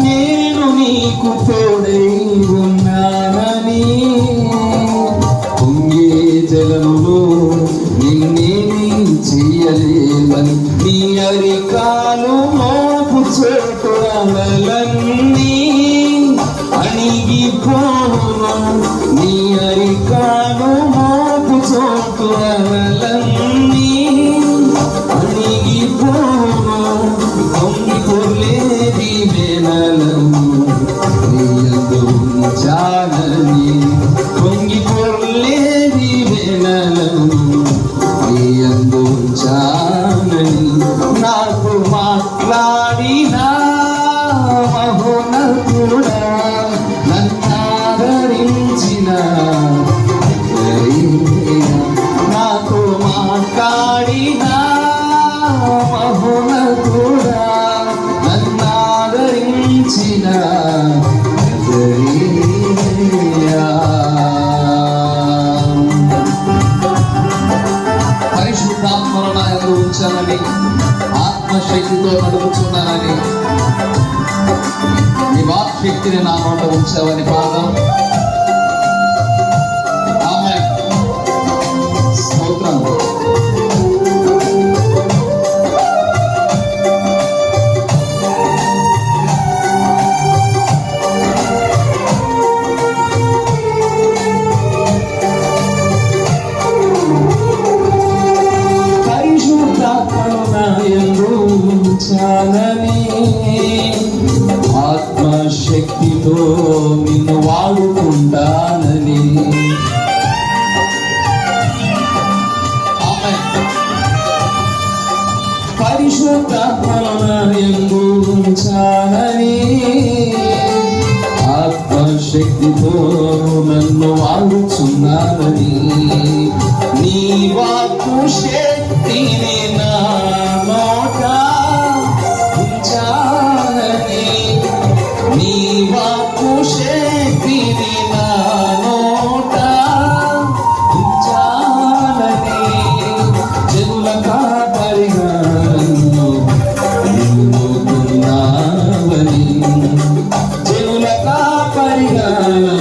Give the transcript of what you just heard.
నేను నీకు తోడై ఉన్నానని పొంగే జలములో నిన్నేమి చెయ్యలేమని నీ అరికాలు మోపు చోటు అమలన్నీ అణిగిపోను. నీ ఉంచాలని పొంగి పొర్లేది వేనలను నీయందు ఉంచాలని నాకు మాట్లాడిన మహోనతుడా నన్నాదరించిన నాకు మాట్లాడిన మహోనతుడా నన్నాదరించిన నజరేయా. పరిశుద్ధాత్మను నా ఎదురు ఉంచాలని ఆత్మశక్తితో నడుపుతున్నానని నీ వాక్శక్తిని నా నోట ఉంచావని పాదం. ఉంచాలని ఆత్మశక్తితో నిన్ను వాడుకుంటానని. ఆమేన్. ఆత్మశక్తితో నన్ను వాడుచున్నానని. నీ వాక్కు శక్తిని నా మాట Krishna